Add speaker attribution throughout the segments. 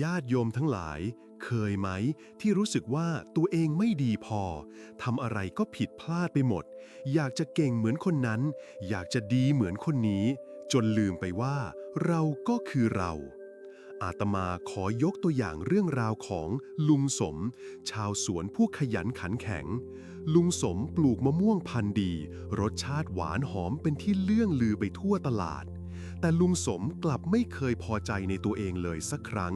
Speaker 1: ญาติโยมทั้งหลาย เคยไหม ที่รู้สึกว่าตัวเองไม่ดีพอทำอะไรก็ผิดพลาดไปหมด อยากจะเก่งเหมือนคนนั้น อยากจะดีเหมือนคนนี้ จนลืมไปว่า เราก็คือเรา อาตมาขอยกตัวอย่างเรื่องราวของลุงสม ชาวสวนผู้ขยันขันแข็ง ลุงสมปลูกมะม่วงพันธุ์ดี รสชาติหวานหอมเป็นที่เลื่องลือไปทั่วตลาด แต่ลุงสมกลับไม่เคยพอใจในตัวเองเลยสักครั้ง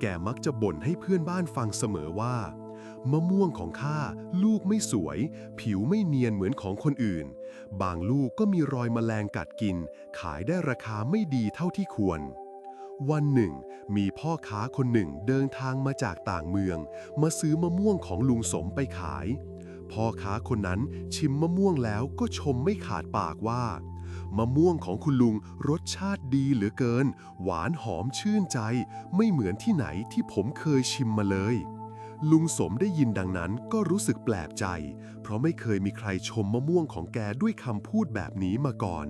Speaker 1: แกมักจะบ่นให้เพื่อนบ้านฟังเสมอว่า มะม่วงของข้าลูกไม่สวย ผิวไม่เนียนเหมือนของคนอื่น บางลูกก็มีรอยแมลงกัดกิน ขายได้ราคาไม่ดีเท่าที่ควร วันหนึ่ง มีพ่อค้าคนหนึ่งเดินทางมาจากต่างเมือง มาซื้อมะม่วงของลุงสมไปขาย พ่อค้าคนนั้นชิมมะม่วงแล้วก็ชมไม่ขาดปากว่า มะม่วงของคุณลุงรสชาติดีเหลือเกิน หวานหอมชื่นใจ ไม่เหมือนที่ไหนที่ผมเคยชิมมาเลย ลุงสมได้ยินดังนั้นก็รู้สึกแปลกใจ เพราะไม่เคยมีใครชมมะม่วงของแกด้วยคำพูดแบบนี้มาก่อน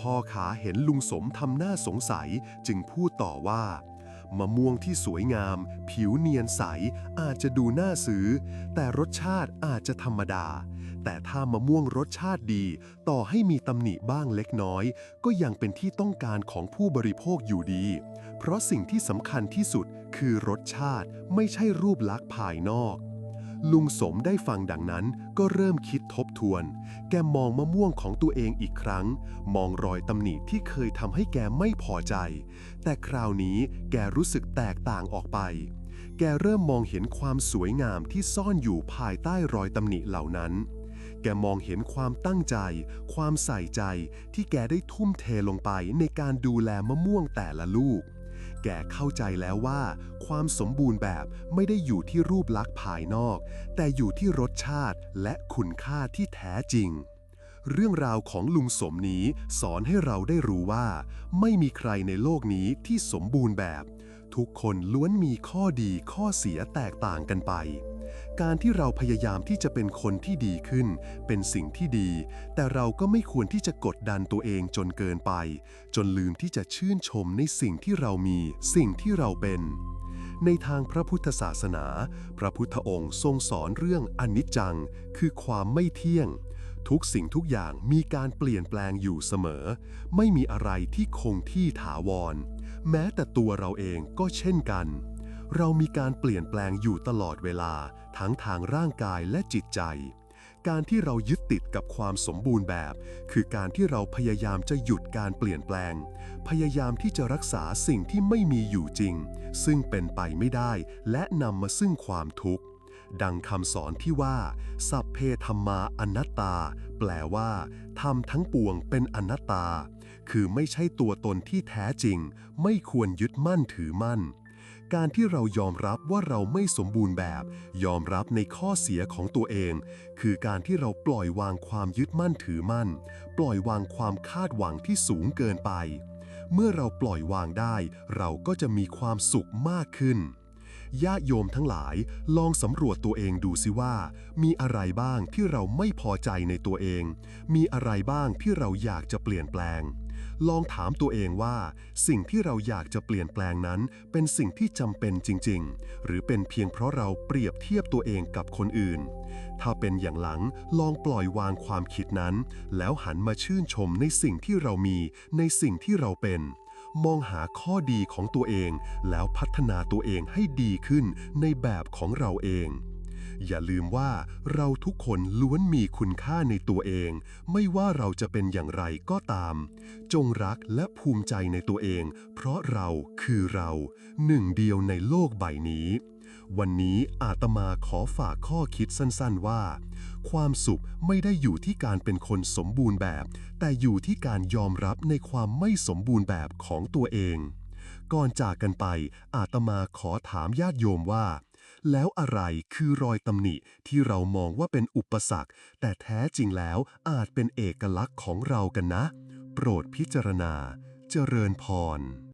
Speaker 1: พ่อขาเห็นลุงสมทำหน้าสงสัยจึงพูดต่อว่า มะม่วงที่สวยงาม ผิวเนียนใส อาจจะดูน่าซื้อ แต่รสชาติอาจจะธรรมดา แต่ถ้ามะม่วงรสชาติดี ต่อให้มีตำหนิบ้างเล็กน้อย ก็ยังเป็นที่ต้องการของผู้บริโภคอยู่ดี เพราะสิ่งที่สำคัญที่สุดคือรสชาติไม่ใช่รูปลักษณ์ภายนอก ลุงสมได้ฟังดังนั้นก็เริ่มคิดทบทวน แกมองมะม่วงของตัวเองอีกครั้ง มองรอยตำหนิที่เคยทำให้แกไม่พอใจ แต่คราวนี้แกรู้สึกแตกต่างออกไป แกเริ่มมองเห็นความสวยงามที่ซ่อนอยู่ภายใต้รอยตำหนิเหล่านั้น แกมองเห็นความตั้งใจ ความใส่ใจที่แกได้ทุ่มเทลงไปในการดูแลมะม่วงแต่ละลูก แก่เข้าใจแล้วว่า ความสมบูรณ์แบบไม่ได้อยู่ที่รูปลักษณ์ภายนอก แต่อยู่ที่รสชาติและคุณค่าที่แท้จริง เรื่องราวของลุงสมนี้สอนให้เราได้รู้ว่า ไม่มีใครในโลกนี้ที่สมบูรณ์แบบ ทุกคนล้วนมีข้อดีข้อเสียแตกต่างกันไป การที่เราพยายามที่จะเป็นคนที่ดีขึ้น เป็นสิ่งที่ดี แต่เราก็ไม่ควรที่จะกดดันตัวเองจนเกินไป จนลืมที่จะชื่นชมในสิ่งที่เรามี สิ่งที่เราเป็น ในทางพระพุทธศาสนา พระพุทธองค์ทรงสอนเรื่องอนิจจัง คือความไม่เที่ยง ทุกสิ่งทุกอย่างมีการเปลี่ยนแปลงอยู่เสมอ ไม่มีอะไรที่คงที่ถาวร แม้แต่ตัวเราเองก็เช่นกัน เรามีการเปลี่ยนแปลงอยู่ตลอดเวลาทั้งทางร่างกายและจิตใจ การที่เรายึดติดกับความสมบูรณ์แบบ คือการที่เราพยายามจะหยุดการเปลี่ยนแปลง พยายามที่จะรักษาสิ่งที่ไม่มีอยู่จริง ซึ่งเป็นไปไม่ได้ และนำมาซึ่งความทุกข์ดังคำสอนที่ว่า สัพเพธรรมาอนัตตา แปลว่าธรรมทั้งปวงเป็นอนัตตา คือไม่ใช่ตัวตนที่แท้จริง ไม่ควรยึดมั่นถือมั่น การที่เรายอมรับว่าเราไม่สมบูรณ์แบบ ยอมรับในข้อเสียของตัวเอง คือการที่เราปล่อยวางความยึดมั่นถือมั่น ปล่อยวางความคาดหวังที่สูงเกินไป เมื่อเราปล่อยวางได้ เราก็จะมีความสุขมากขึ้นญาติโยมทั้งหลายลองสำรวจตัวเองดูสิว่า มีอะไรบ้างที่เราไม่พอใจในตัวเอง มีอะไรบ้างที่เราอยากจะเปลี่ยนแปลง ลองถามตัวเองว่า สิ่งที่เราอยากจะเปลี่ยนแปลงนั้น เป็นสิ่งที่จำเป็นจริง ๆ หรือเป็นเพียงเพราะเราเปรียบเทียบตัวเองกับคนอื่น ถ้าเป็นอย่างหลังลองปล่อยวางความคิดนั้น แล้วหันมาชื่นชมในสิ่งที่เรามีในสิ่งที่เราเป็น มองหาข้อดีของตัวเอง แล้วพัฒนาตัวเองให้ดีขึ้นในแบบของเราเอง อย่าลืมว่าเราทุกคนล้วนมีคุณค่าในตัวเอง ไม่ว่าเราจะเป็นอย่างไรก็ตาม จงรักและภูมิใจในตัวเอง เพราะเราคือเราหนึ่งเดียวในโลกใบนี้ วันนี้อาตมาขอฝากข้อคิดสั้นๆว่า ความสุขไม่ได้อยู่ที่การเป็นคนสมบูรณ์แบบ แต่อยู่ที่การยอมรับในความไม่สมบูรณ์แบบของตัวเอง ก่อนจากกันไปอาตมาขอถามญาติโยมว่า แล้วอะไรคือรอยตำหนิที่เรามองว่าเป็นอุปสรรค แต่แท้จริงแล้วอาจเป็นเอกลักษณ์ของเรากันนะ โปรดพิจารณา เจริญพร